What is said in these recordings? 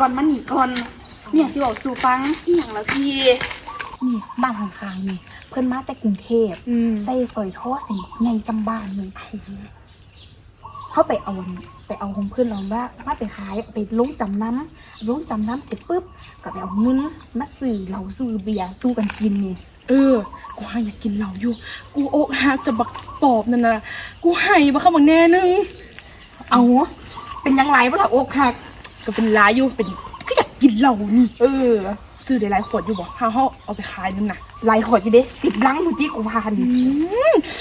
ก่อนเมียสิบอกสู่ฟังอีหยังละพี่นี่บ้านข้างๆนี่ เพิ่นมาแต่กรุงเทพอืมใส่สอยท่อสิใหญ่จำบ้านนี่เขาไปเอาวันไปเอาของเพื่อนเราว่ามาไปขายเอาไปลงจำน้ำลงจำน้ำเสร็จปุ๊บก็ไปเอาเงินมาซื้อเหล้าซื้อเบียร์สู้กันกินนี่เออ กูให้อยากกินเหล้าอยู่ กูอกหักจะบักปอบนั่นนะกูให้บักเข้าบักแน่นึง เอาเป็นยังไงวะล่ะอกหัก ก็เป็นร้ายอยู่เป็นก็อยากกินเหล้านี่เออ ซื้อได้หลายขวดอยู่บ่ห้าเขาเอาไปขายนั่นน่ะลายขอดอยู่เด้สิบลังมือที่กูพาน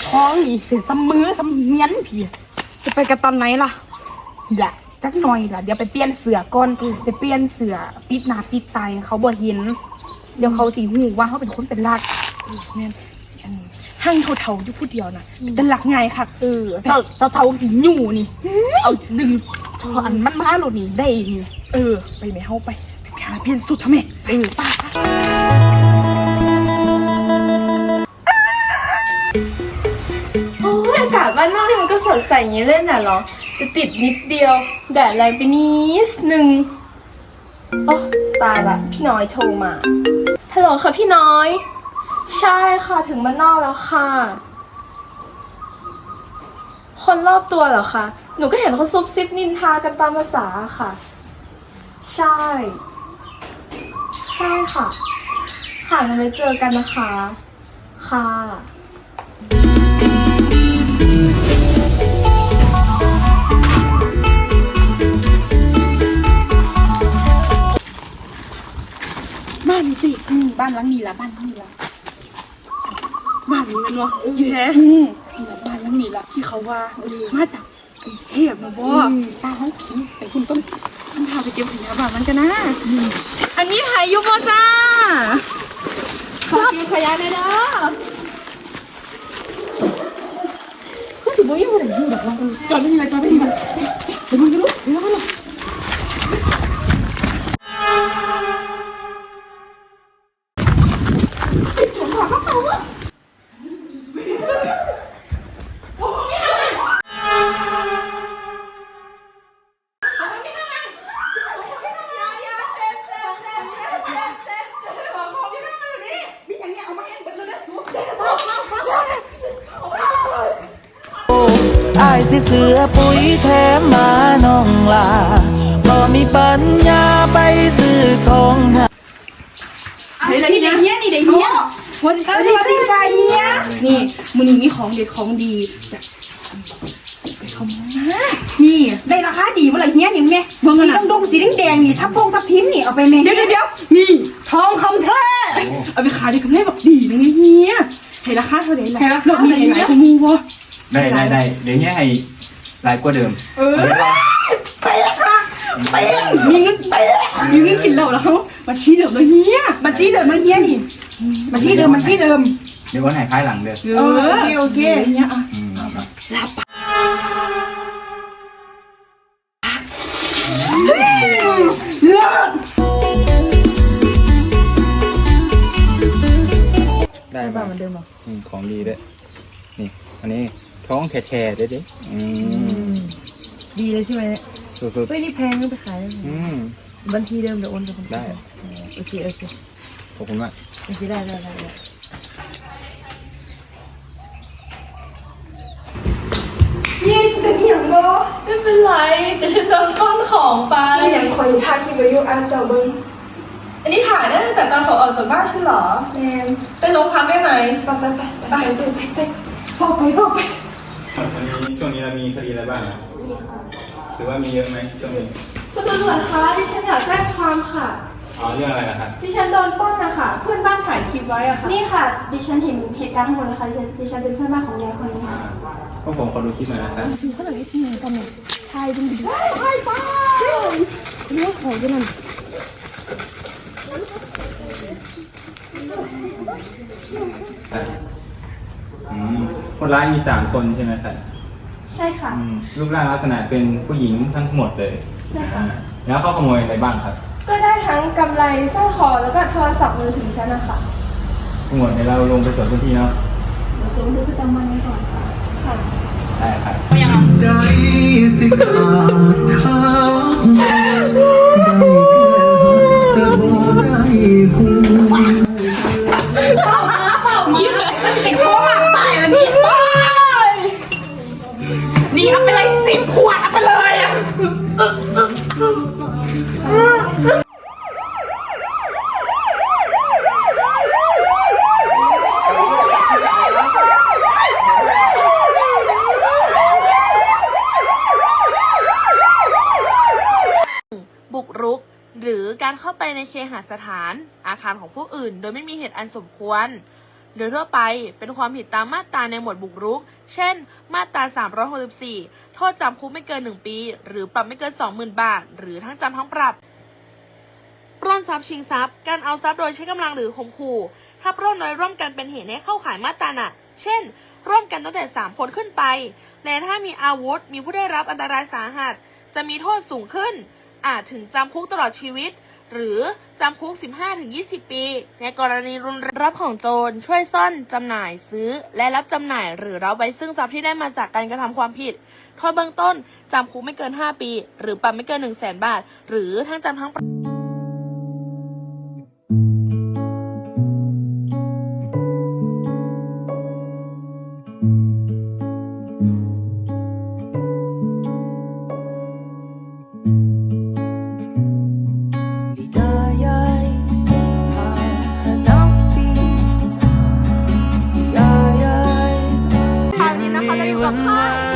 ท้องนี่เสียจำมือจำเมียนพี่จะไปกันตอนไหนล่ะอย่าจักหน่อยล่ะเดี๋ยวไปเปลี่ยนเสือก่อนไปเปลี่ยนเสือปิดหน้าปิดตาให้เขาบ่เห็น เดี๋ยวเขาสิหูว่าเขาเป็นคนเป็นรักเออแม่นอันนี้ห้างเท่าๆอยู่ผู้เดียวน่ะแต่หลักไงค่ะเออเท่าเท่าเท่าสีหนูนี่ เอาดึงท ออันมันมาโหลดนี่ได้นี่เออ ไปไหมเฮาไปไปหาเพียนสุดทำไมเออป้าโอ้ยอากาศบ้านนอกนี่มันก็สดใสอย่างนี้เล่นน่ะเหรอจะติดนิดเดียว แดดแรงไปนิดนึงโอ้ตายละพี่น้อยโทรมาฮัลโหลค่ะพี่น้อย ใช่ค่ะถึงบ้านนอกแล้วค่ะ คนรอบตัวเหรอคะ หนูก็เห็นเขาซุบซิบนินทากันตามภาษาค่ะ ใช่ ใช่ค่ะ ค่ะงั้นไว้เจอกันนะคะ ค่ะ บ้านนี้สิอืมบ้านหลังนี้ละบ้านหลังนี้ละบ้านนี้แมันวะอยู่แท้อืมนี่ละบ้านหลังนี้ละที่เขาว่ามาจากกรุง เทพนะบ่อืมตาเขาขิงไปคุณต้นมันพาไปเก็บขยะบ้านมันจะนะอันนี้ไผอยู่บ่จ้าขอกินขยะหน่อยนะก็ถือว่ายังไม่ได้อยู่หรอกว่าจอดไม่มีอะไรจอดไม่มีอะไรเดี๋ยวมึงจะรู้เดี๋ยวมึงจะรู้ อายสิเสือปุ๋ยแถมมาน้องลาบ่มีปัญญาไปซื้อของหาเฮ้ยนี่เด็กเนี้ยนี่เด็กเนี้ยวันนี้วันนี้ใจเนี้ยนี่มื้อนี้มีของเด็ดของดีจากไปขโมยมานี่ได้ราคาดีเมื่อไหร่เนี้ยนี่แม่สีดงดงสีแดงๆนี่ทับพงทับทิมนี่เอาไปแม่เดี๋ยวเดี๋ยวเดี๋ยวนี่ทองคำแท้เอาไปขายได้กำไรแบบดีเลยนะเฮียให้ราคาเท่าไหร่ล่ะรอบนี้หลายกว่าหมูวะ ได้ได้ได้เดี๋ยวนี้ให้หลายกว่าเดิมเออมีเงินมีเงินกินเหล้าแล้วเขามาชี้เหล่าเลยเฮียบัญชีเดิมเมื่อกี้นี่บัญชีเดิมบัญชีเดิม เดี๋ยววันไหนคล้ายหลังเด้อเออโอเคโอเคเฮียอะอืมครับได้ป่ะเหมือนเดิมหรอของดีด้วยนี่ อันนี้ ท้องแฉะๆด้วยดิอืมดีเลยใช่ไหมสุดเฮ้ยนี่แพงก็ไปขายๆอืม บัญชีเดิมเดี๋ยวโอนไปคนได้ โอเคโอเคขอบคุณมาก โอเคได้ได้ได้ได้นี่จะเป็นอย่างบ่ไม่เป็นไรแต่ฉันโดนต้อนของไป อย่างคอยทาคิดไว้อยู่อันเจ้าเบิ้งอันนี้ถ่ายได้ตั้งแต่ตอนเขาออกจากบ้านฉันเหรอ แมนไปโรงพักได้ไหม ไปไปไปไปไปไปไปฟอกไปฟอกไป วันนี้ช่วงนี้เรามีคดีอะไรบ้างอะหรือว่ามีเยอะไหมช่วงนี้คุณตำรวจคะดิฉันอยากแจ้งความค่ะ อ๋อเรื่องอะไรนะครับดิฉันโดนปล้นนะคะ เพื่อนบ้านถ่ายคลิปไว้อะค่ะนี่ค่ะ ดิฉันเห็นเหตุการณ์ทั้งหมดเลยค่ะดิฉันดิฉันเป็นเพื่อนบ้านของยายคนนี้ค่ะ พวกผมขอดูคลิปหน่อยนะครับอื มคนร้ายมีสามคนใช่ไหมครับใช่ค่ะ อืมรูปร่างลักษณะเป็นผู้หญิงทั้งหมดเลยใช่ค่ะ อ่าแล้วเขาขโมยอะไรบ้างครับก็ได้ทั้งกำไรสร้อยคอแล้วก็โทรศัพท์มือถือฉันนะคะทั้งหมดเดี๋ยวเราลงไปตรวจพื้นที่เนาะเดี๋ยวดูประจำวันไว้ก่อนค่ะ ค่ะ ได้ครับ ใจสิขาดเขาได้แค่หนี่ บุกรุก หรือการเข้าไปในเคหสถาน อาคารของผู้อื่น โดยไม่มีเหตุอันสมควร โดยทั่วไปเป็นความผิดตามมาตราในหมวดบุกรุก เช่น มาตรา 364 โทษจำคุกไม่เกิน 1 ปี หรือปรับไม่เกิน 20,000 บาท หรือทั้งจำทั้งปรับ ปล้นทรัพย์ชิงทรัพย์ การเอาทรัพย์โดยใช้กำลังหรือข่มขู่ ถ้าปล้นโดยร่วมกันเป็นเหตุให้เข้าข่ายมาตราหนัก เช่น ร่วมกันตั้งแต่ 3 คนขึ้นไป และถ้ามีอาวุธ มีผู้ได้รับอันตรายสาหัส จะมีโทษสูงขึ้น อาจถึงจำคุกตลอดชีวิต หรือจำคุก 15-20 ปี ในกรณีรุนรับของโจรช่วยซ่อนจำหน่ายซื้อ และรับจำหน่าย หรือรับไว้ซึ่งทรัพย์ที่ได้มาจากการกระทำความผิด โทษเบื้องต้นจำคุกไม่เกิน 5 ปี หรือปรับไม่เกิน 1 0 0 0 0แบาท หรือทั้งจำทั้งปรับ ตอ